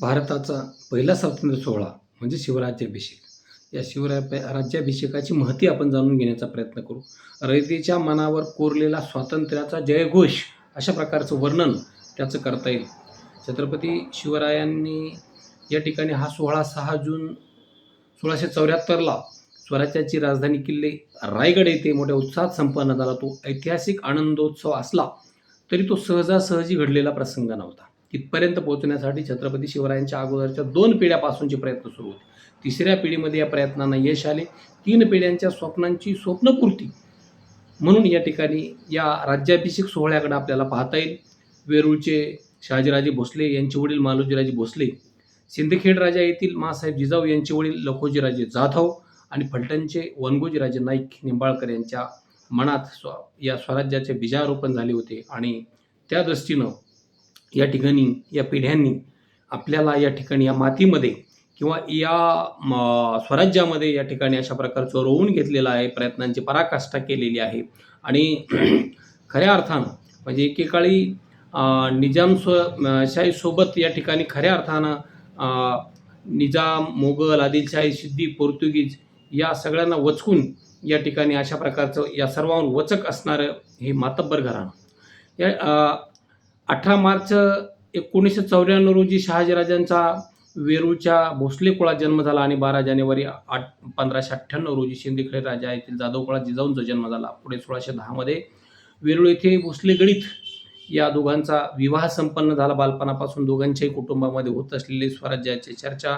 भारताचा पहिला स्वातंत्र्य सोहळा म्हणजे शिवराज्याभिषेक. या शिवरा राज्याभिषेकाची महती आपण जाणून घेण्याचा प्रयत्न करू. रयतेच्या मनावर कोरलेला स्वातंत्र्याचा जयघोष अशा प्रकारचं वर्णन त्याचं करता येईल. छत्रपती शिवरायांनी या ठिकाणी हा सोहळा सहा जून सोळाशे चौऱ्याहत्तरला स्वराज्याची राजधानी किल्ले रायगड येथे मोठ्या उत्साहात संपन्न झाला. तो ऐतिहासिक आनंदोत्सव असला तरी तो सहजासहजी घडलेला प्रसंग नव्हता. तिथपर्यंत पोहोचण्यासाठी छत्रपती शिवरायांच्या अगोदरच्या दोन पिढ्यापासूनचे प्रयत्न सुरू होते. तिसऱ्या पिढीमध्ये या प्रयत्नांना यश आले. तीन पिढ्यांच्या स्वप्नांची स्वप्नपूर्ती म्हणून या ठिकाणी या राज्याभिषेक सोहळ्याकडे आपल्याला पाहता येईल. वेरूळचे शहाजीराजे भोसले यांचे वडील मालोजीराजे भोसले सिंदखेड राजा येथील मासाहेब जिजाऊ यांचे वडील लखोजीराजे जाधव आणि फलटणचे वनगोजीराजे नाईक निंबाळकर यांच्या मनात स्व या स्वराज्याचे बीजारोपण झाले होते आणि त्या दृष्टीनं या ठिकाणी या पिढ्यांनी आपल्याला या ठिकाणी या मातीमध्ये किंवा या म, स्वराज्यामध्ये या ठिकाणी अशा प्रकारचं रोवून घेतलेलं आहे प्रयत्नांची पराकाष्ठा केलेली आहे. आणि खऱ्या अर्थानं म्हणजे एकेकाळी निजाम स्व शाहीसोबत या ठिकाणी खऱ्या अर्थानं निजाम मोगल आदिलशाही सिद्धी पोर्तुगीज या सगळ्यांना वचकून या ठिकाणी अशा प्रकारचं या सर्वांवर वचक असणारं हे मातब्बर घराणं. या अठरा मार्च एकोणीसशे चौऱ्याण्णव रोजी शहाजीराजांचा वेरूळच्या भोसले कुळात जन्म झाला आणि बारा जानेवारी आठ पंधराशे अठ्ठ्याण्णव रोजी शिंदेखेडे राजा येथील जाधव कुळात जिजाऊंचा जन्म झाला. पुढे सोळाशे दहामध्ये वेरूळ येथे भोसले गणित या दोघांचा विवाह संपन्न झाला. बालपणापासून दोघांच्याही कुटुंबामध्ये होत असलेली स्वराज्याची चर्चा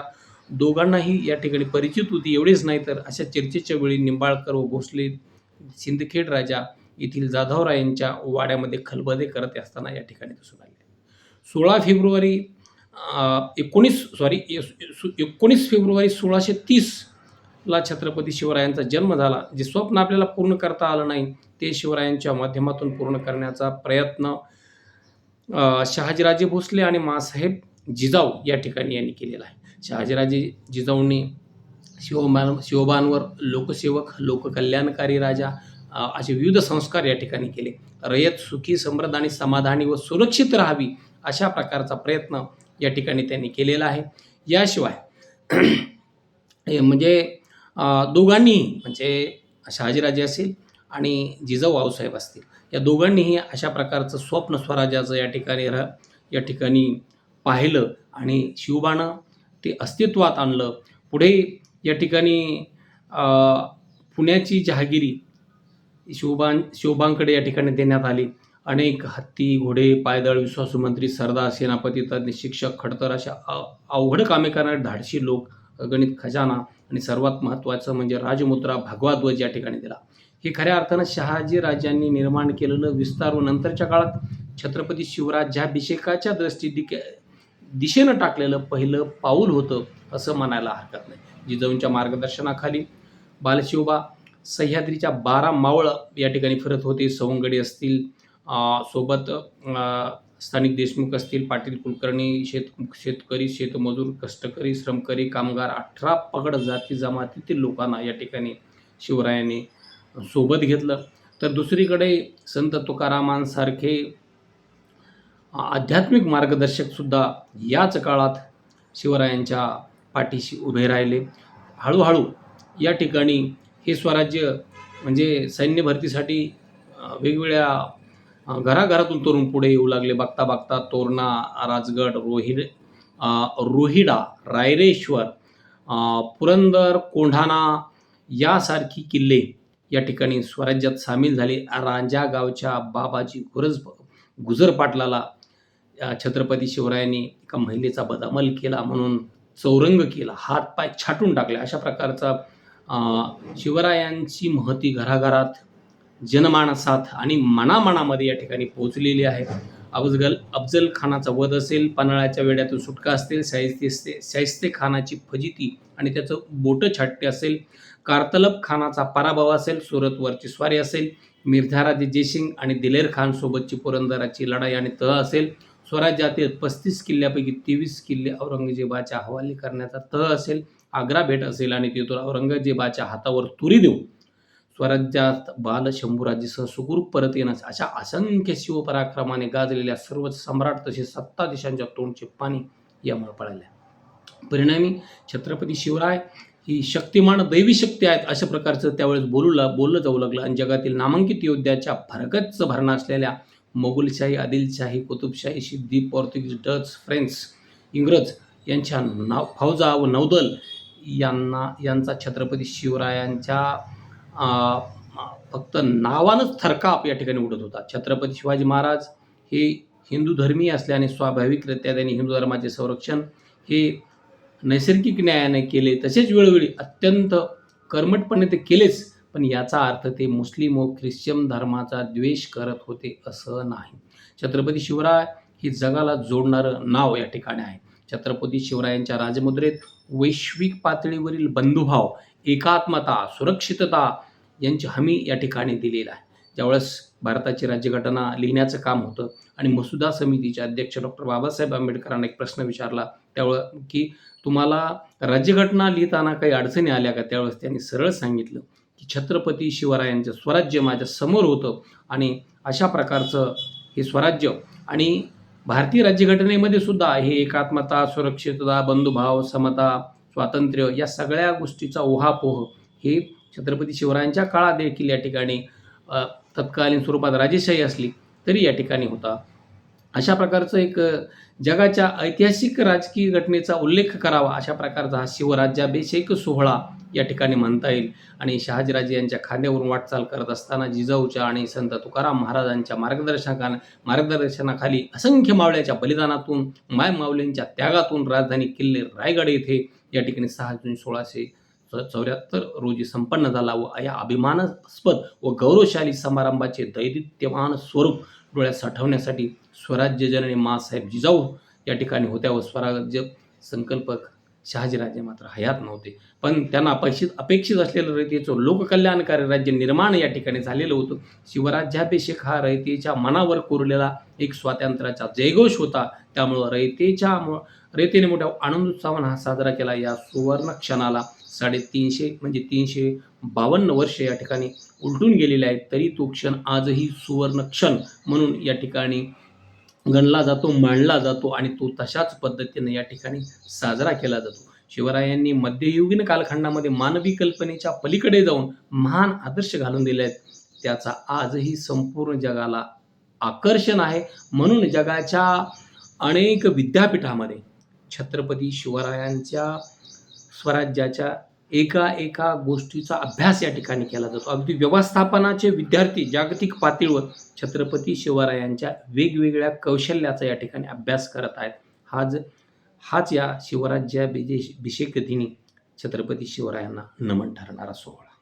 दोघांनाही या ठिकाणी परिचित होती. एवढेच नाही तर अशा चर्चेच्या वेळी निंबाळकर व भोसले सिंदखेड राजा येथील जाधवरायांच्या वाड्यामध्ये खलबदे करत असताना या ठिकाणी दिसून आले. सोळा फेब्रुवारी एकोणीस सॉरी एकोणीस फेब्रुवारी सोळाशे तीसला छत्रपती शिवरायांचा जन्म झाला. जे स्वप्न आपल्याला पूर्ण करता आलं नाही ते शिवरायांच्या माध्यमातून पूर्ण करण्याचा प्रयत्न शहाजीराजे भोसले आणि मासाहेब जिजाऊ या ठिकाणी यांनी केलेला आहे. शहाजीराजे जिजाऊंनी शिवबान शिवबांवर लोकसेवक लोककल्याणकारी राजा असे विविध संस्कार या ठिकाणी केले. रयत सुखी समृद्ध आणि समाधानी व सुरक्षित राहावी अशा प्रकारचा प्रयत्न या ठिकाणी त्यांनी केलेला आहे. याशिवाय म्हणजे दोघांनी म्हणजे शहाजीराजे असेल आणि जिजाऊ आऊसाहेब असतील या दोघांनीही अशा प्रकारचं स्वप्न स्वराज्याचं या ठिकाणी र या ठिकाणी पाहिलं आणि शिवबानं ते अस्तित्वात आणलं. पुढे या ठिकाणी पुण्याची जहागिरी शिवबान शिवबांकडे या ठिकाणी देण्यात आली. अनेक हत्ती घोडे पायदळ विश्वासू मंत्री सरदार सेनापती तज्ज्ञ शिक्षक खडतर अशा अवघड कामे करणारे धाडशी लोक गणित खजाना आणि सर्वात महत्त्वाचं म्हणजे राजमुद्रा भगवा ध्वज या ठिकाणी दिला. हे खऱ्या अर्थानं शहाजी राजांनी निर्माण केलेलं विस्तार व नंतरच्या काळात छत्रपती शिवराज्याभिषेकाच्या दृष्टी दिके दिशेनं टाकलेलं पहिलं पाऊल होतं असं म्हणायला हरकत नाही. जिजाऊंच्या मार्गदर्शनाखाली बालशिवबा सह्याद्रीच्या बारा मावळ या ठिकाणी फिरत होते. सवंगडी असतील सोबत स्थानिक देशमुख असतील पाटील कुलकर्णी शेत शेतकरी शेतमजूर कष्टकरी श्रमकरी कामगार अठरा पगड जाती जमातीतील लोकांना या ठिकाणी शिवरायाने सोबत घेतलं. तर दुसरीकडे संत तुकारामांसारखे आध्यात्मिक मार्गदर्शकसुद्धा याच काळात शिवरायांच्या पाठीशी उभे राहिले. हळूहळू या ठिकाणी हे स्वराज्य म्हणजे सैन्य भरतीसाठी वेगवेगळ्या घराघरातून तरुण पुढे येऊ लागले. बघता बघता तोरणा राजगड रोहिड रोहिडा रायरेश्वर पुरंदर कोंढाणा यासारखी किल्ले या ठिकाणी स्वराज्यात सामील झाले. रांजा गावच्या बाबाजी गुरज गुजर पाटलाला छत्रपती शिवरायांनी एका महिलेचा बदामल केला म्हणून चौरंग केला. हातपाय छाटून टाकले. अशा प्रकारचा शिवरायांची महती घराघरात जनमानसात आणि मनामनामध्ये या ठिकाणी पोहोचलेली आहे. अफजल अफजल खानाचा वध असेल पन्हाळ्याच्या वेड्यातून सुटका असेल शाहिस्ते शाहिस्ते खानाची फजिती आणि त्याचं बोटं छाट्य असेल कारतलब खानाचा पराभव असेल सुरतवरची स्वारी असेल मिर्झाराजे जयसिंग आणि दिलेर खानसोबतची पुरंदराची लढाई आणि तह असेल स्वराज्यातील पस्तीस किल्ल्यापैकी तेवीस किल्ले औरंगजेबाच्या हवाली करण्याचा तह असेल आग्रा भेट असेल आणि तिथून औरंगजेबाच्या हातावर तुरी देऊ. स्वराज्यात बाल शंभूराजेसह सुखरूप परत येण्यास अशा असंख्य शिवपराक्रमाने गाजलेल्या सर्व सम्राट तसेच सत्ताधीशांच्या तोंडचे पाणी यामुळे पळाले परिणामी छत्रपती शिवराय ही शक्तिमान दैवी शक्ती आहेत अशा प्रकारचं त्यावेळेस बोलूला बोललं जाऊ लागलं आणि जगातील नामांकित योद्ध्याच्या भरगच्च भरणा असलेल्या Mughalshahi Adilshahi Qutubshahi Siddi Portuguese Dutch French इंग्रज यांच्या नाव फौजा व नौदल यांना यांचा छत्रपती शिवरायांच्या फक्त नावानंच थरकाप या ठिकाणी उडत होता. छत्रपती शिवाजी महाराज हे हिंदू धर्मीय असल्याने स्वाभाविकरित्या त्यांनी हिंदू धर्माचे संरक्षण हे नैसर्गिक न्यायाने केले. तसेच वेळोवेळी अत्यंत कर्मटपणे ते केलेच पण याचा अर्थ ते मुस्लिम व ख्रिश्चन धर्माचा द्वेष करत होते असं नाही. छत्रपती शिवराय हे जगाला जोडणारं नाव या ठिकाणी आहे. छत्रपती शिवरायांच्या राजमुद्रेत वैश्विक पातळीवरील बंधुभाव एकात्मता सुरक्षितता यांची हमी या ठिकाणी दिलेली आहे. ज्यावेळेस भारताची राज्यघटना लिहिण्याचं काम होतं आणि मसुदा समितीचे अध्यक्ष डॉक्टर बाबासाहेब आंबेडकरांना एक प्रश्न विचारला त्यावेळ की तुम्हाला राज्यघटना लिहिताना काही अडचणी आल्या का? त्यावेळेस त्यांनी सरळ सांगितलं की छत्रपती शिवरायांचं स्वराज्य माझ्यासमोर होतं आणि अशा प्रकारचं हे स्वराज्य आणि भारतीय राज्यघटनेमध्ये सुद्धा हे एकात्मता सुरक्षितता बंधुभाव समता स्वातंत्र्य या सगळ्या गोष्टीचा ओहापोह हे छत्रपती शिवरायांच्या काळात देखील या ठिकाणी तत्कालीन स्वरूपात राजेशाही असली तरी या ठिकाणी होता. अशा प्रकारचं एक जगाच्या ऐतिहासिक राजकीय घटनेचा उल्लेख करावा अशा प्रकारचा हा शिवराज्याभिषेक सोहळा या ठिकाणी म्हणता येईल. आणि शहाजीराजे यांच्या खांद्यावरून वाटचाल करत असताना जिजाऊच्या आणि संत तुकाराम महाराजांच्या मार्गदर्शका मार्गदर्शनाखाली असंख्य मावळ्याच्या बलिदानातून माय माऊलींच्या त्यागातून राजधानी किल्ले रायगड येथे या ठिकाणी सहा जून सोळाशे चौऱ्याहत्तर रोजी संपन्न झाला व या अभिमानास्पद व गौरवशाली समारंभाचे दैदित्यमान स्वरूप डोळ्यात साठवण्यासाठी स्वराज्य जननी माँसाहेब जिजाऊ या ठिकाणी होत्या व स्वराज्य संकल्पक शहाजीराजे मात्र हयात नव्हते. पण त्यांना अपेक्षित अपेक्षित असलेलं रयतेचं लोककल्याणकारी राज्य निर्माण या ठिकाणी झालेलं होतं. शिवराज्याभिषेक हा रयतेच्या मनावर कोरलेला एक स्वातंत्र्याचा जयघोष होता. त्यामुळं रयतेच्या मु- रयतेने मोठ्या आनंद उत्साहानं हा साजरा केला. या सुवर्ण क्षणाला साडेतीनशे म्हणजे तीनशे बावन्न वर्ष या ठिकाणी उलटून गेलेले आहेत. तरी तो क्षण आजही सुवर्ण क्षण म्हणून या ठिकाणी गणला जातो मांडला जातो आणि तो तशाच पद्धतीने या ठिकाणी साजरा केला जातो. शिवरायांनी मध्ययुगीन कालखंडामध्ये मानवी कल्पनेच्या पलीकडे जाऊन महान आदर्श घालून दिले आहेत. त्याचा आजही संपूर्ण जगाला आकर्षण आहे. म्हणून जगाच्या अनेक विद्यापीठामध्ये छत्रपती शिवरायांच्या स्वराज्याच्या एका एका गोष्टीचा अभ्यास या ठिकाणी केला जातो. अगदी व्यवस्थापनाचे विद्यार्थी जागतिक पातळीवर छत्रपती शिवरायांच्या वेगवेगळ्या कौशल्याचा या ठिकाणी अभ्यास करत आहेत. हाच हाच या शिवराज्याभिषेक दिनी छत्रपती शिवरायांना नमन ठरणारा सोहळा.